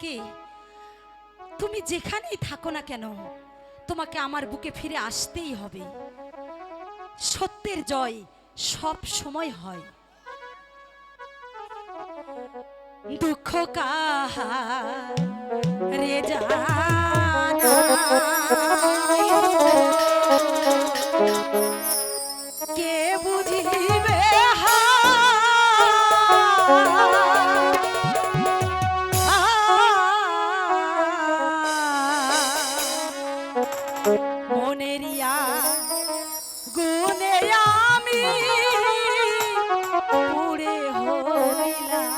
থাকে তুমি যেখানেই থাকো না কেন, তোমাকে আমার বুকে ফিরে আসতেই হবে সত্যের জয় সব সময় হয় দুঃখ কাহা রে জানাই? মনেরিয়া গুনে আমি পুড়ে হইলাম।